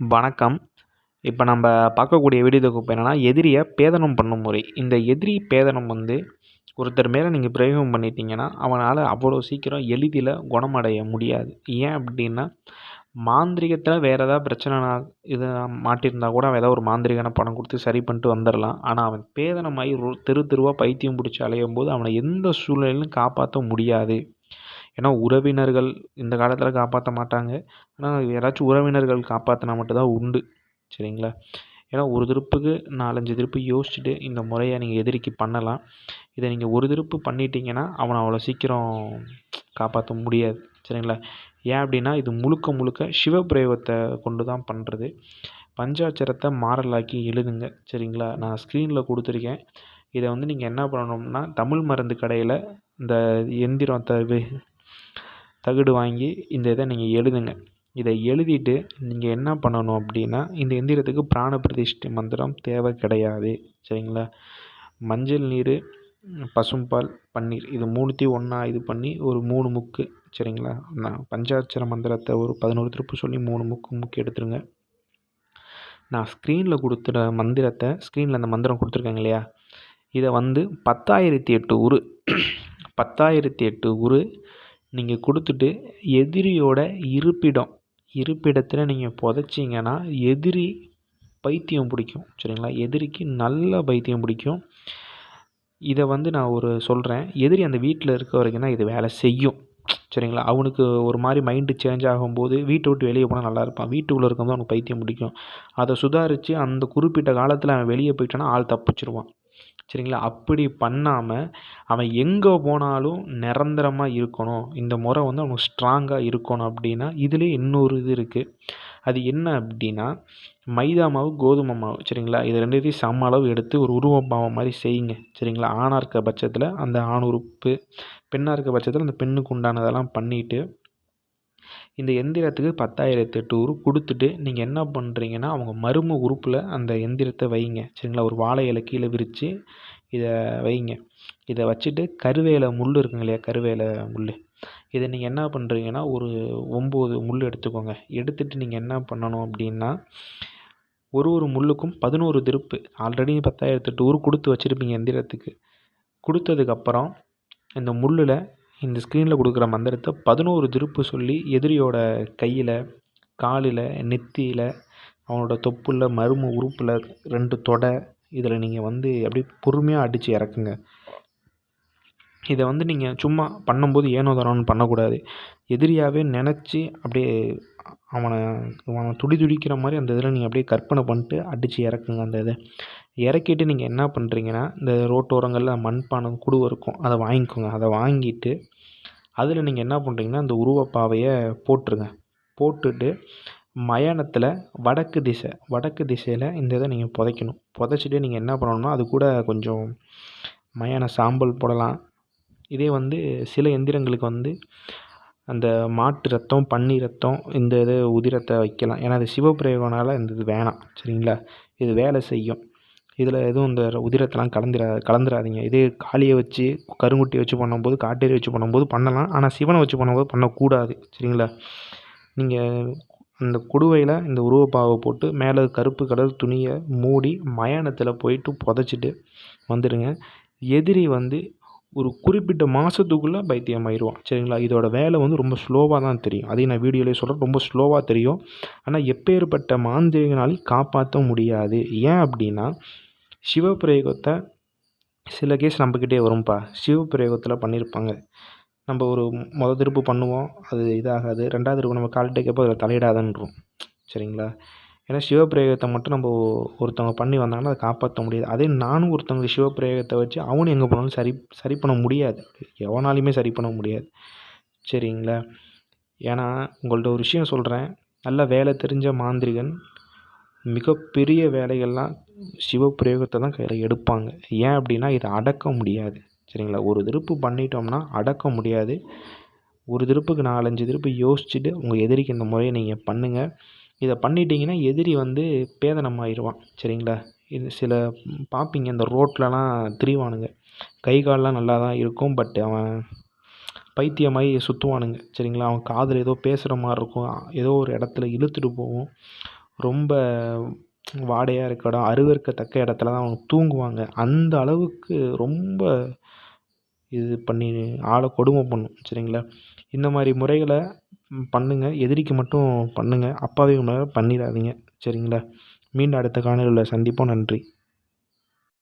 வணக்கம். இப்போ நம்ம பார்க்கக்கூடிய வீடியோ தொகுப்பு என்னென்னா எதிரியை பேதனம் பண்ணும் முறை. இந்த எதிரி பேதனம் வந்து ஒருத்தர் மேலே நீங்கள் பிரயோகம் பண்ணிட்டீங்கன்னா அவனால் அவ்வளோ சீக்கிரம் எளிதில் குணமடைய முடியாது. ஏன் அப்படின்னா மாந்திரீகத்தில் வேறு ஏதாவது பிரச்சனைனா இது மாட்டியிருந்தா கூட அவன் ஏதாவது ஒரு மாந்திரிகனை பணம் கொடுத்து சரி பண்ணிட்டு வந்துடலாம். ஆனால் அவன் பேதனமாகி தெரு தெருவாக பைத்தியம் பிடிச்சி அலையும் போது அவனை எந்த சூழ்நிலையிலும் காப்பாற்ற முடியாது. ஏன்னா உறவினர்கள் இந்த காலத்தில் காப்பாற்ற மாட்டாங்க. ஆனால் யாராச்சும் உறவினர்கள் காப்பாற்றினா மட்டும்தான் உண்டு. சரிங்களா? ஏன்னா ஒரு திருப்புக்கு நாலஞ்சு திருப்பு யோசிச்சுட்டு இந்த முறையை நீங்கள் எதிரிக்கு பண்ணலாம். இதை நீங்கள் ஒரு திருப்பு பண்ணிட்டீங்கன்னா அவனை அவ்வளோ சீக்கிரம் காப்பாற்ற முடியாது. சரிங்களா? ஏன் அப்படின்னா இது முழுக்க முழுக்க சிவபிரயோகத்தை கொண்டு தான் பண்ணுறது பஞ்சாட்சரத்தை மாறலாக்கி எழுதுங்க. சரிங்களா? நான் ஸ்க்ரீனில் கொடுத்துருக்கேன். இதை வந்து நீங்கள் என்ன பண்ணணும்னா தமிழ் மருந்து கடையில் இந்த எந்திரம் த தகடு வாங்கி இந்த இதை நீங்கள் எழுதுங்க. இதை எழுதிட்டு நீங்கள் என்ன பண்ணணும் அப்படின்னா இந்த எந்திரத்துக்கு பிராண பிரதிஷ்டை மந்திரம் தேவை கிடையாது. சரிங்களா? மஞ்சள் நீர் பசும்பால் பன்னீர் இது மூணுத்தையும் ஒன்றா இது பண்ணி ஒரு மூணு முக்கு. சரிங்களா? நான் பஞ்சாட்சர மந்திரத்தை ஒரு பதினோரு திருப்பு சொல்லி மூணு முக்கு முக்கு எடுத்துருங்க. நான் ஸ்க்ரீனில் கொடுத்துற மந்திரத்தை ஸ்க்ரீனில் அந்த மந்திரம் கொடுத்துருக்கேங்க இல்லையா? இதை வந்து பத்தாயிரத்தி எட்டு உரு. பத்தாயிரத்தி எட்டு உரு நீங்கள் கொடுத்துட்டு எதிரியோட இருப்பிடம் இருப்பிடத்தில் நீங்கள் புதைச்சிங்கன்னா எதிரி பைத்தியம் பிடிக்கும் சரிங்களா? எதிரிக்கு நல்ல பைத்தியம் பிடிக்கும். இதை வந்து நான் ஒரு சொல்கிறேன் எதிரி அந்த வீட்டில் இருக்க வரைக்கும் தான் இது வேலை செய்யும் சரிங்களா? அவனுக்கு ஒரு மாதிரி மைண்டு சேஞ்ச் ஆகும்போது வீட்டை விட்டு வெளியே போனால் நல்லா இருப்பான். வீட்டுக்குள்ளே இருக்கும்போது அவனுக்கு பைத்தியம் பிடிக்கும். அதை சுதாரித்து அந்த குறிப்பிட்ட காலத்தில் அவன் வெளியே போயிட்டான்னா ஆள் தப்பிச்சிருவான். சரிங்களா? அப்படி பண்ணாமல் அவன் எங்கே போனாலும் நிரந்தரமாக இருக்கணும். இந்த முறை வந்து அவனுக்கு ஸ்ட்ராங்காக இருக்கணும் அப்படின்னா இதுலேயே இன்னொரு இது இருக்குது அது என்ன அப்படின்னா மைதா மாவு கோதுமை மாவு சரிங்களா? இது ரெண்டுத்தையும் சம அளவு எடுத்து ஒரு உருவ பாவம் மாதிரி செய்யுங்க சரிங்களா? ஆணாக இருக்க பட்சத்தில் அந்த ஆண் உறுப்பு பெண்ணாக இருக்க பட்சத்தில் அந்த பெண்ணுக்கு உண்டானதெல்லாம் பண்ணிவிட்டு இந்த எந்திரத்துக்கு பத்தாயிரத்து எட்டு உரு கொடுத்துட்டு நீங்கள் என்ன பண்ணுறீங்கன்னா அவங்க மர்ம உறுப்பில் அந்த எந்திரத்தை வைங்க. சரிங்களா? ஒரு வாழை இலை கீழே விரித்து இதை வைங்க. இதை வச்சுட்டு கருவேல முள் இருக்குங்க இல்லையா? கருவேல முள் இதை நீங்கள் என்ன பண்ணுறீங்கன்னா ஒரு ஒம்பது முள் எடுத்துக்கோங்க. எடுத்துகிட்டு நீங்கள் என்ன பண்ணணும் அப்படின்னா ஒரு ஒரு முள்ளுக்கும் பதினோரு திருப்பு. ஆல்ரெடி பத்தாயிரத்து எட்டு கொடுத்து வச்சுருப்பீங்க எந்திரத்துக்கு. கொடுத்ததுக்கப்புறம் இந்த முள்ளில் இந்த ஸ்க்ரீனில் கொடுக்குற மந்திரத்தை பதினோரு திருப்பு சொல்லி எதிரியோட கையில் காலில் நெத்தியில் அவனோட தொப்புல மரும உறுப்பில் ரெண்டு தொடை இதில் நீங்கள் வந்து அப்படியே பொறுமையாக அடித்து இறக்குங்க. இதை வந்து நீங்கள் சும்மா பண்ணும்போது ஏனோ தானோன்னு பண்ணக்கூடாது. எதிரியாகவே நினச்சி அப்படியே அவனை அவனை துடி துடிக்கிற மாதிரி அந்த இதில் நீங்கள் அப்படியே கற்பனை பண்ணிட்டு அடித்து இறக்குங்க அந்த இதை. இறக்கிட்டு நீங்கள் என்ன பண்ணுறீங்கன்னா இந்த ரோட்டோரங்களில் மண்பானம் குடுவை இருக்கும் அதை வாங்கிக்கோங்க. அதை வாங்கிட்டு அதில் நீங்கள் என்ன பண்ணுறீங்கன்னா அந்த உருவப்பாவையை போட்டுருங்க. போட்டுட்டு மயானத்தில் வடக்கு திசை வடக்கு திசையில் இந்த இதை நீங்கள் புதைக்கணும். புதைச்சிட்டு நீங்கள் என்ன பண்ணணும்னா அது கூட கொஞ்சம் மயான சாம்பல் போடலாம். இதே வந்து சில எந்திரங்களுக்கு வந்து அந்த மாட்டு ரத்தம் பன்னி ரத்தம் இந்த இது உதிரத்தை வைக்கலாம். ஏன்னா அது சிவப்பிரயோகனால் இந்த இது வேணாம். சரிங்களா? இது வேலை செய்யும். இதில் எதுவும் இந்த உதிரத்தெல்லாம் கலந்துரா கலந்துராதீங்க. இதே காளியை வச்சு கருங்குட்டி வச்சு பண்ணும்போது காட்டேரி வச்சு பண்ணும்போது பண்ணலாம். ஆனால் சிவனை வச்சு பண்ணும்போது பண்ணக்கூடாது. சரிங்களா? நீங்கள் அந்த குடுவையில் இந்த உருவப்பாவை போட்டு மேலே கருப்பு கலர் துணியை மூடி மயானத்தில் போயிட்டு புதைச்சிட்டு வந்துடுங்க எதிரி வந்து ஒரு குறிப்பிட்ட மாதத்துக்குள்ளே பைத்தியம் ஆயிடுவான். சரிங்களா? இதோட வேலை வந்து ரொம்ப ஸ்லோவாக தான் தெரியும். அதையும் நான் வீடியோலேயே சொல்கிறேன் ரொம்ப ஸ்லோவாக தெரியும். ஆனால் எப்பேற்பட்ட மாந்திரிகனாலையும் காப்பாற்ற முடியாது. ஏன் அப்படின்னா சிவபிரயோகத்தை சில கேஸ் நம்மக்கிட்டே வரும்ப்பா சிவபிரயோகத்தில் பண்ணியிருப்பாங்க நம்ம ஒரு மொதல் திருப்பு பண்ணுவோம். அது இதாகாது. ரெண்டாவது திருப்பு நம்ம கால்கிட்ட கேட்போம் அதில் தலையிடாதன்றோம். சரிங்களா? ஏன்னா சிவப்பிரயோகத்தை மட்டும் நம்ம ஒருத்தவங்க பண்ணி வந்தாங்கன்னா அதை காப்பாற்ற முடியாது. அதே நானும் ஒருத்தவங்க சிவப்பிரயோகத்தை வச்சு அவனும் எங்கே போனாலும் சரி சரி பண்ண முடியாது. எவனாலையுமே சரி பண்ண முடியாது. சரிங்களா? ஏன்னா உங்கள்கிட்ட ஒரு விஷயம் சொல்கிறேன் நல்ல வேலை தெரிஞ்ச மாந்திரிகன் மிகப்பெரிய வேலைகள்லாம் சிவப்பிரயோகத்தை தான் கையில் எடுப்பாங்க. ஏன் அப்படின்னா இதை அடக்க முடியாது. சரிங்களா? ஒரு திருப்பு பண்ணிட்டோம்னா அடக்க முடியாது. ஒரு திருப்புக்கு நாலஞ்சு திருப்பு யோசிச்சுட்டு உங்கள் எதிரிக்கு இந்த முறையை நீங்கள் பண்ணுங்கள் இதை பண்ணிட்டீங்கன்னா எதிரி வந்து பேதனமாயிடுவான் சரிங்களா? இது சில பார்ப்பீங்க இந்த ரோட்லலாம் திரிவானுங்க. கை கால்லாம் நல்லா தான் இருக்கும் பட் அவன் பைத்தியமாகி சுற்றுவானுங்க சரிங்களா? அவன் காதில் ஏதோ பேசுகிற மாதிரி இருக்கும் ஏதோ ஒரு இடத்துல இழுத்துட்டு போகும். ரொம்ப வாடையாக இருக்க இடம் அருவருக்கத்தக்க இடத்துல தான் அவங்க தூங்குவாங்க. அந்த அளவுக்கு ரொம்ப இது பண்ணி ஆளை கொடுமை பண்ணும் சரிங்களா? இந்த மாதிரி முறைகளை பண்ணுங்கள் எதிரிக்கு மட்டும் பண்ணுங்கள் அப்பாவிங்க மேலே பண்ணிடாதீங்க. சரிங்களா? மீண்டும் அடுத்த காணொளியில் சந்திப்போம். நன்றி.